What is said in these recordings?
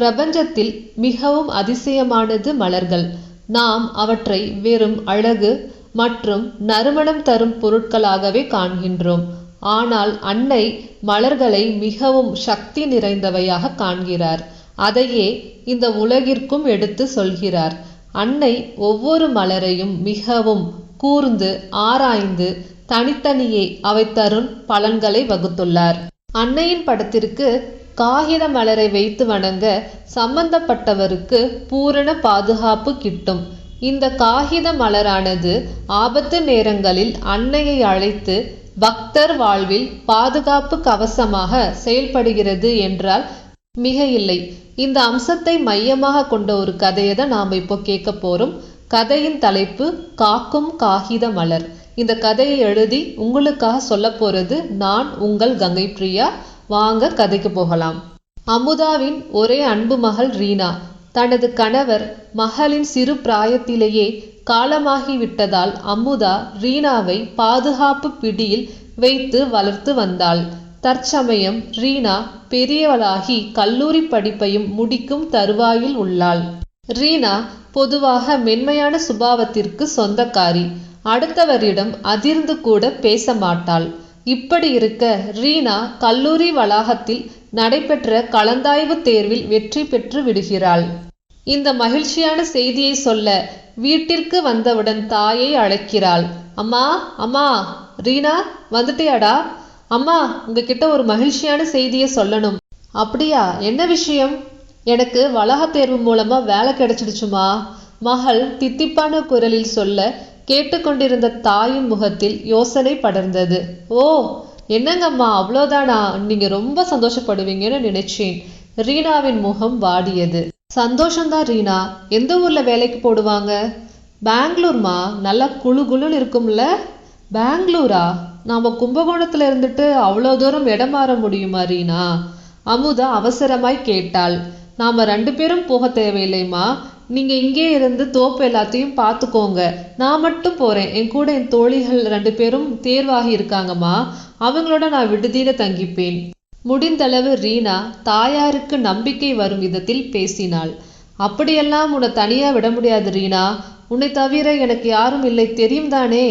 பிரபஞ்சத்தில் மிகவும் அதிசயமானது மலர்கள். நாம் அவற்றை வெறும் அழகு மற்றும் நறுமணம் தரும் பொருட்களாகவே காண்கின்றோம். ஆனால் அன்னை மலர்களை மிகவும் சக்தி நிறைந்தவையாக காண்கிறார். அதையே இந்த உலகிற்கும் எடுத்து சொல்கிறார். அன்னை ஒவ்வொரு மலரையும் மிகவும் கூர்ந்து ஆராய்ந்து தனித்தனியே அவை தரும் பலன்களை வகுத்துள்ளார். அன்னையின் படத்திற்கு காகித மலரை வைத்து வணங்க சம்பந்தப்பட்டவருக்கு பூரண பாதுகாப்பு கிட்டும். இந்த காகித மலரானது ஆபத்து நேரங்களில் அன்னையை அழைத்து பக்தர் வாழ்வில் பாதுகாப்பு கவசமாக செயல்படுகிறது என்றால் மிக இல்லை. இந்த அம்சத்தை மையமாக கொண்ட ஒரு கதையை தான் நாம் இப்போ கேட்க போறோம். கதையின் தலைப்பு காக்கும் காகித மலர். இந்த கதையை எழுதி உங்களுக்காக சொல்ல போறது நான் உங்கள் கங்கை பிரியா வாங்க கதைக்கு போகலாம். அமுதாவின் ஒரே அன்பு மகள் ரீனா தனது கணவர் மகளின் சிறு பிராயத்திலேயே காலமாகிவிட்டதால் அமுதா ரீனாவை பாதுகாப்பு பிடியில் வைத்து வளர்த்து வந்தாள். தற்சமயம் ரீனா பெரியவளாகி கல்லூரி படிப்பையும் முடிக்கும் தருவாயில் உள்ளாள். ரீனா பொதுவாக மென்மையான சுபாவத்திற்கு சொந்தக்காரி. அடுத்தவரிடம் அதிர்ந்து கூட பேச மாட்டாள். இப்படி இருக்க ரீனா கல்லூரி வளாகத்தில் நடைபெற்ற கலந்தாய்வு தேர்வில் வெற்றி பெற்று விடுகிறாள். இந்த மகிழ்ச்சியான செய்தியை சொல்ல வீட்டிற்கு வந்தவுடன் தாயை அழைக்கிறாள். அம்மா அம்மா ரீனா வந்துட்டியாடா? அம்மா உங்ககிட்ட ஒரு மகிழ்ச்சியான செய்தியை சொல்லணும். அப்படியா? என்ன விஷயம்? எனக்கு வளாக தேர்வு மூலமா வேலை கிடைச்சிடுச்சுமா? மகள் தித்திப்பான குரலில் சொல்ல கேட்டுக்கொண்டிருந்த தாயின் முகத்தில் யோசனை படர்ந்தது. ஓ என்னங்கம்மா அவ்வளோதானா? நீங்க ரொம்ப சந்தோஷப்படுவீங்கன்னு நினைச்சேன். ரீனாவின் முகம் வாடியது. சந்தோஷம்தான் ரீனா. எந்த ஊர்ல வேலைக்கு போடுவாங்க? பெங்களூர்மா. நல்லா குளு குழுன்னு இருக்கும்ல. பெங்களூரா? நாம கும்பகோணத்துல இருந்துட்டு அவ்வளோ தூரம் இடம் மாற முடியுமா ரீனா? அமுதா அவசரமாய் கேட்டாள். நாம ரெண்டு பேரும் போக தேவையில்லைம்மா. நீங்க இங்கே இருந்து தோப்பு எல்லாத்தையும் பார்த்துக்கோங்க. நான் மட்டும் போறேன். என் கூட என் தோழிகள் ரெண்டு பேரும் தேர்வாகி இருக்காங்கம்மா. அவங்களோட நான் விடுதியில தங்கிப்பேன். முடிந்தளவு ரீனா தாயாருக்கு நம்பிக்கை வரும் விதத்தில் பேசினாள். அப்படியெல்லாம் உன்னை தனியா விட முடியாது ரீனா. உன்னை தவிர எனக்கு யாரும் இல்லை. தெரியும் தானே?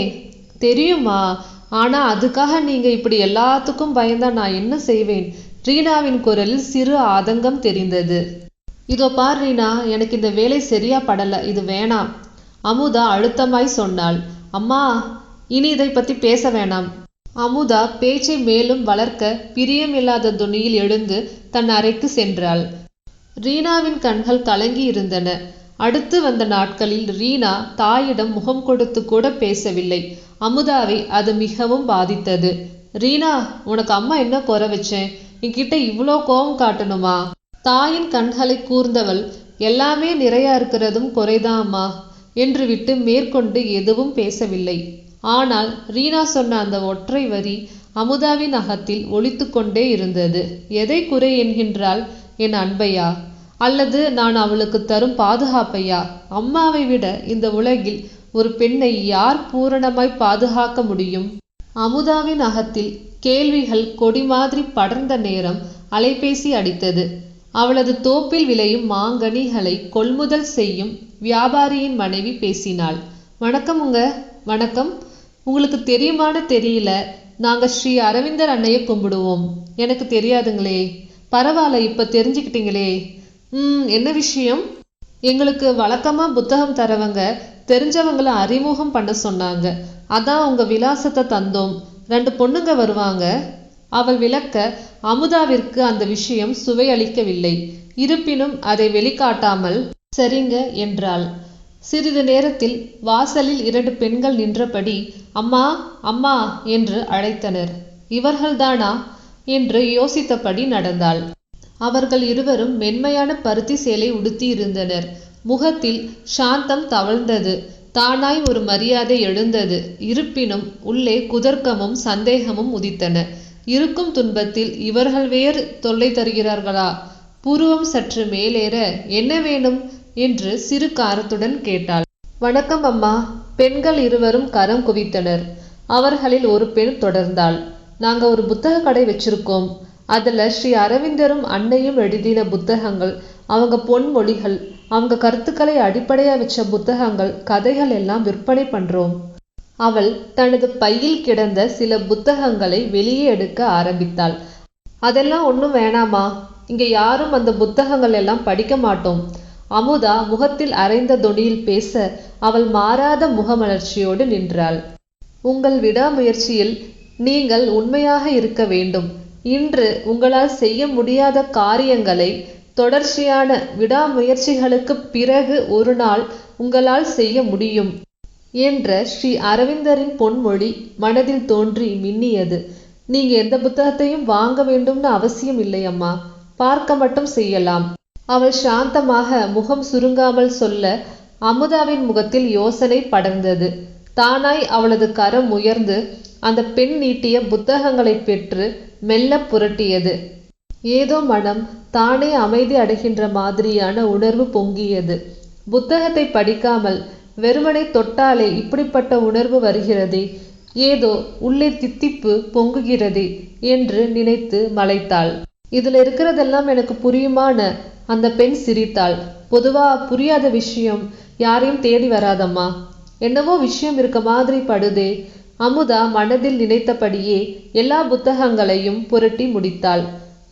தெரியுமா ஆனா அதுக்காக நீங்க இப்படி எல்லாத்துக்கும் பயந்தா நான் என்ன செய்வேன்? ரீனாவின் குரலில் சிறு ஆதங்கம் தெரிந்தது. இதோ பார் ரீனா எனக்கு இந்த வேலை சரியா படல இது வேணாம். அமுதா அழுத்தமாய் சொன்னாள். அம்மா இனி இதை பத்தி பேச வேணாம். அமுதா பேச்சை மேலும் வளர்க்க பிரியமில்லாத துணியில் எழுந்து தன் அறைக்கு சென்றாள். ரீனாவின் கண்கள் கலங்கி இருந்தன. அடுத்து வந்த நாட்களில் ரீனா தாயிடம் முகம் கொடுத்து கூட பேசவில்லை. அமுதாவை அது மிகவும் பாதித்தது. ரீனா உனக்கு அம்மா என்ன குறை வச்சேன் என்கிட்ட இவ்வளோ கோபம் காட்டணுமா? தாயின் கண்களை கூர்ந்தவள் எல்லாமே நிறையா இருக்கிறதும் குறைதாம்மா அம்மா என்று விட்டு மேற்கொண்டு எதுவும் பேசவில்லை. ஆனால் ரீனா சொன்ன அந்த ஒற்றை வரி அமுதாவின் அகத்தில் ஒழித்து கொண்டே இருந்தது. எதை குறை என்கின்றாள் என் அன்பையா? அல்லது நான் அவளுக்கு தரும் பாதுகாப்பையா? அம்மாவை விட இந்த உலகில் ஒரு பெண்ணை யார் பூரணமாய் பாதுகாக்க முடியும் அமுதாவின் அகத்தில் கேள்விகள் கொடி மாதிரி படர்ந்த நேரம் அலைபேசி அடித்தது. அவளது தோப்பில் விளையும் மாங்கனிகளை கொள்முதல் செய்யும் வியாபாரியின் மனைவி பேசினாள். வணக்கமுங்க வணக்கம். உங்களுக்கு தெரியுமான்னு தெரியல. நாங்க ஸ்ரீ அரவிந்தர் அன்னையை கும்பிடுவோம். எனக்கு தெரியாதுங்களே. பரவாயில்ல இப்ப தெரிஞ்சுக்கிட்டீங்களே. ம் என்ன விஷயம்? எங்களுக்கு வழக்கமா புத்தகம் தரவங்க தெரிஞ்சவங்கள அறிமுகம் பண்ண சொன்னாங்க. அதான் உங்க விலாசத்தை தந்தோம். ரெண்டு பொண்ணுங்க வருவாங்க. அவள் விளக்க அமுதாவிற்கு அந்த விஷயம் சுவையளிக்கவில்லை. இருப்பினும் அதை வெளிக்காட்டாமல் சரிங்க என்றாள். சிறிது நேரத்தில் வாசலில் இரண்டு பெண்கள் நின்றபடி அம்மா அம்மா என்று அழைத்தனர். இவர்கள்தானா? என்று யோசித்தபடி நடந்தாள். அவர்கள் இருவரும் மென்மையான பருத்தி சேலை உடுத்தி இருந்தனர். முகத்தில் சாந்தம் தவழ்ந்தது. தானாய் ஒரு மரியாதை எழுந்தது. இருப்பினும் உள்ளே குதர்க்கமும் சந்தேகமும் உதித்தன. இருக்கும் துன்பத்தில் இவர்கள் வேறு தொல்லை தருகிறார்களா? புருவம் சற்று மேலேற என்ன வேணும்? என்று சிறு காரத்துடன் கேட்டாள். வணக்கம் அம்மா. பெண்கள் இருவரும் கரம் குவித்தனர். அவர்களில் ஒரு பெண் தொடர்ந்தாள். நாங்க ஒரு புத்தக கடை வச்சிருக்கோம். அதுல ஸ்ரீ அரவிந்தரும் அன்னையும் எழுதின புத்தகங்கள் அவங்க பொன்மொழிகள் அவங்க கருத்துக்களை அடிப்படையா வச்ச புத்தகங்கள் கதைகள் எல்லாம் விற்பனை பண்றோம். அவள் தனது பையில் கிடந்த சில புத்தகங்களை வெளியே எடுக்க ஆரம்பித்தாள். அதெல்லாம் ஒன்றும் வேணாமா இங்கே யாரும் அந்த புத்தகங்கள் எல்லாம் படிக்க மாட்டோம். அமுதா முகத்தில் அரைந்த தொனியில் பேச அவள் மாறாத முகமலர்ச்சியோடு நின்றாள். உங்கள் விடாமுயற்சியில் நீங்கள் உண்மையாக இருக்க வேண்டும். இன்று உங்களால் செய்ய முடியாத காரியங்களை தொடர்ச்சியான விடாமுயற்சிகளுக்கு பிறகு ஒரு நாள் உங்களால் செய்ய முடியும். என்ற ஸ்ரீ அரவிந்தரின் பொன்மொழி மனதில் தோன்றி மின்னியது. நீங்க எந்த புத்தகத்தையும் வாங்க வேண்டும்னு அவசியம் இல்லை அம்மா. பார்க்க மட்டும் செய்யலாம். அவள் சாந்தமாக முகம் சுருங்காமல் சொல்ல அமுதாவின் முகத்தில் யோசனை படர்ந்தது. தானாய் அவளது கரம் உயர்ந்து அந்த பெண் நீட்டிய புத்தகங்களை பெற்று மெல்ல புரட்டியது. ஏதோ மனம் தானே அமைதி அடைகின்ற மாதிரியான உணர்வு பொங்கியது. புத்தகத்தை படிக்காமல் வெறுமனை தொட்டாலே இப்படிப்பட்ட உணர்வு வருகிறதே? ஏதோ உள்ளே தித்திப்பு பொங்குகிறதே என்று நினைத்து மலைத்தாள். இதுல இருக்கிறதெல்லாம் எனக்கு புரியுமான அந்த பெண் சிரித்தாள். பொதுவா புரியாத விஷயம் யாரையும் தேடி வராதம்மா. என்னவோ விஷயம் இருக்க மாதிரி படுதே. அமுதா மனதில் நினைத்தபடியே எல்லா புத்தகங்களையும் புரட்டி முடித்தாள்.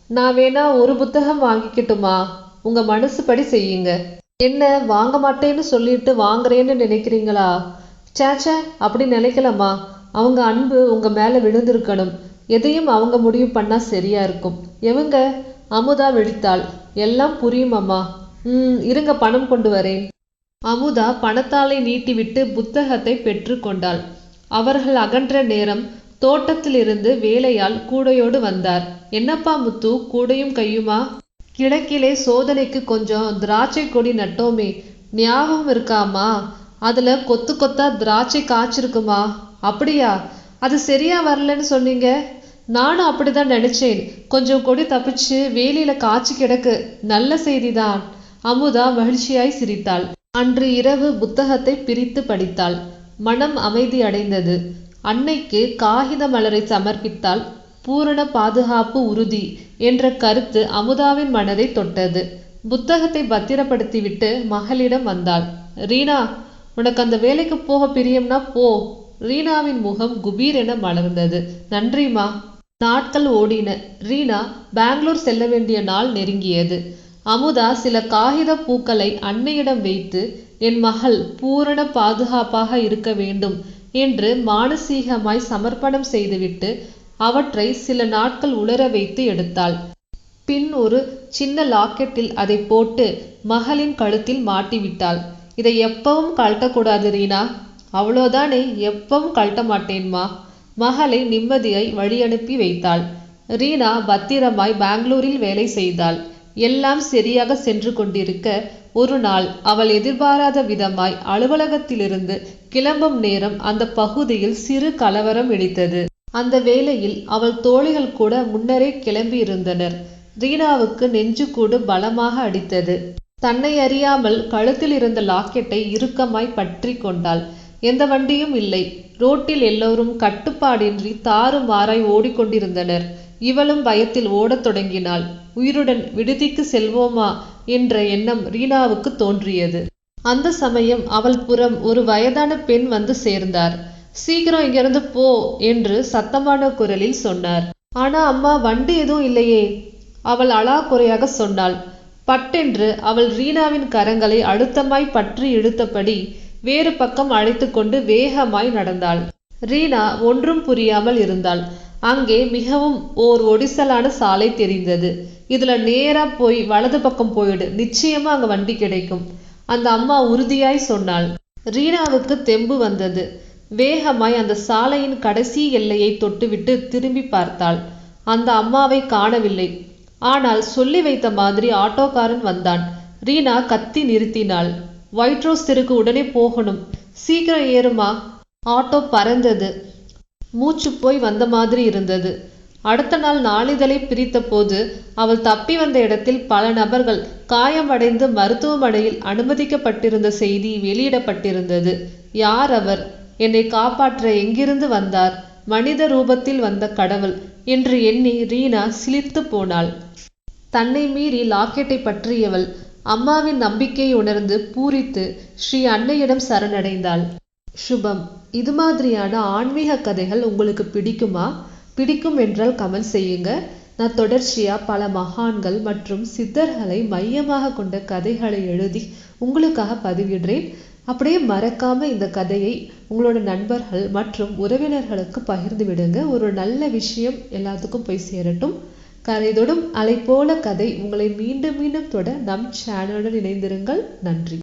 நான் வேணா ஒரு புத்தகம் வாங்கிக்கட்டுமா? உங்க மனசுப்படி செய்யுங்க. என்ன வாங்க மாட்டேன்னு சொல்லிட்டு வாங்குறேன்னு நினைக்கிறீங்களா? சேச்சே அப்படி நினைக்கலாமா அவங்க அன்பு உங்க மேல விழுந்திருக்கணும். எதையும் அவங்க முடிவு பண்ணா சரியா இருக்கும். எவங்க? அமுதா விழித்தாள் எல்லாம் புரியும் அம்மா. ம் இருங்க பணம் கொண்டு வரேன். அமுதா பணத்தாலை நீட்டிவிட்டு புத்தகத்தை பெற்று கொண்டாள். அவர்கள் அகன்ற நேரம் தோட்டத்திலிருந்து வேலையால் கூடையோடு வந்தார். என்னப்பா முத்து கூடையும் கையுமா? கிழக்கிலே சோதனைக்கு கொஞ்சம் திராட்சை கொடி நட்டோமே. ஞாபகம் இருக்காமா? அதுல கொத்து கொத்தா திராட்சை காய்ச்சிருக்குமா? அப்படியா? அது சரியா வரலன்னு சொன்னீங்க. நானும் அப்படிதான் நினைச்சேன். கொஞ்சம் கொடி தப்பிச்சு வேலியில காய்ச்சி கிடக்கு. நல்ல செய்திதான். அமுதா மகிழ்ச்சியாய் சிரித்தாள். அன்று இரவு புத்தகத்தை பிரித்து படித்தாள். மனம் அமைதி அடைந்தது. அன்னைக்கு காகித மலரை சமர்ப்பித்தாள். பூரண பாதுகாப்பு உறுதி என்ற கருத்து அமுதாவின் மனதை தொட்டது. புத்தகத்தை பத்திரப்படுத்திவிட்டு மகளிடம் வந்தாள். ரீனா உனக்கு அந்த வேலைக்கு போக பிரியம்னா போ ரீனாவின் முகம் குபீர் என மலர்ந்தது. நன்றிமா நாட்கள் ஓடின. ரீனா பெங்களூர் செல்ல வேண்டிய நாள் நெருங்கியது. அமுதா சில காகித பூக்களை அன்னையிடம் வைத்து என் மகள் பூரண பாதுகாப்பாக இருக்க வேண்டும் என்று மானசீகமாய் சமர்ப்பணம் செய்துவிட்டு அவற்றை சில நாட்கள் உலர வைத்து எடுத்தாள். பின் ஒரு சின்ன லாக்கெட்டில் அதை போட்டு மகளின் கழுத்தில் மாட்டிவிட்டாள். இதை எப்பவும் கழட்டக்கூடாது ரீனா. அவ்வளோதானே எப்பவும் கழட்ட மாட்டேன்மா. மகளை நிம்மதியை வழியனுப்பி வைத்தாள். ரீனா பத்திரமாய் பெங்களூரில் வேலை செய்தாள். எல்லாம் சரியாக சென்று கொண்டிருக்க ஒரு நாள் அவள் எதிர்பாராத விதமாய் அலுவலகத்திலிருந்து கிளம்பும் நேரம் அந்த பகுதியில் சிறு கலவரம் வெடித்தது அந்த வேளையில் அவள் தோழிகள் கூட முன்னரே கிளம்பி இருந்தனர் ரீனாவுக்கு நெஞ்சுக்கூடு பலமாக அடித்தது. தன்னை அறியாமல் கழுத்தில் இருந்த லாக்கெட்டை இறுக்கமாய் பற்றி கொண்டாள். எந்த வண்டியும் இல்லை. ரோட்டில் எல்லோரும் கட்டுப்பாடின்றி தாறு மாறாய் ஓடிக்கொண்டிருந்தனர். இவளும் பயத்தில் ஓடத் தொடங்கினாள். உயிருடன் விடுதிக்கு செல்வோமா என்ற எண்ணம் ரீனாவுக்கு தோன்றியது. அந்த சமயம் அவள் புறம் ஒரு வயதான பெண் வந்து சேர்ந்தார். சீக்கிரம் இங்கிருந்து போ என்று சத்தமான குரலில் சொன்னார். ஆனா அம்மா வண்டி எதுவும் இல்லையே. அவள் அழாக்குறையாக சொன்னாள். பட்டென்று அவள் ரீனாவின் கரங்களை அழுத்தமாய் பற்றி இழுத்தபடி வேறு பக்கம் அழைத்து கொண்டு வேகமாய் நடந்தாள். ரீனா ஒன்றும் புரியாமல் இருந்தாள். அங்கே மிகவும் ஓர் ஒடிசலான சாலை தெரிந்தது. இதுல நேரா போய் வலது பக்கம் போயிடு. நிச்சயமா அங்க வண்டி கிடைக்கும். அந்த அம்மா உறுதியாய் சொன்னாள். ரீனாவுக்கு தெம்பு வந்தது. வேகமாய் அந்த சாலையின் கடைசி எல்லையை தொட்டுவிட்டு திரும்பி பார்த்தாள். அந்த அம்மாவை காணவில்லை. ஆனால் சொல்லி வைத்த மாதிரி ஆட்டோக்காரன் வந்தான். ரீனா கத்தி நிறுத்தினாள். ஒயிட் ரோஸ் தெருக்கு உடனே போகணும். சீக்கிரம் ஏறுமா. ஆட்டோ பறந்தது. மூச்சு போய் வந்த மாதிரி இருந்தது. அடுத்த நாள் நாளிதழை பிரித்த போது அவள் தப்பி வந்த இடத்தில் பல நபர்கள் காயமடைந்து மருத்துவமனையில் அனுமதிக்கப்பட்டிருந்த செய்தி வெளியிடப்பட்டிருந்தது. யார் அவர்? என்னை காப்பாற்ற எங்கிருந்து வந்தார்? மனித ரூபத்தில் வந்த கடவுள். என்று எண்ணி ரீனா சிலித்து போனாள். தன்னை மீறி லாக்கெட்டை பற்றியவள். அம்மாவின் நம்பிக்கையை உணர்ந்து பூரித்து ஸ்ரீ அன்னையிடம் சரணடைந்தாள். சுபம் இது மாதிரியான ஆன்மீக கதைகள் உங்களுக்கு பிடிக்குமா? பிடிக்கும் என்றால் கமெண்ட் செய்யுங்க. நான் தொடர்ச்சியா பல மகான்கள் மற்றும் சித்தர்களை மையமாக கொண்ட கதைகளை எழுதி உங்களுக்காக பதிவிடுறேன். அப்படியே மறக்காம இந்த கதையை உங்களோட நண்பர்கள் மற்றும் உறவினர்களுக்கு பகிர்ந்து விடுங்க. ஒரு நல்ல விஷயம் எல்லாத்துக்கும் போய் சேரட்டும். கதைதொடும் அலை போல கதை உங்களை மீண்டும் மீண்டும் தொட நம் சேனலுடன் இணைந்திருங்கள். நன்றி.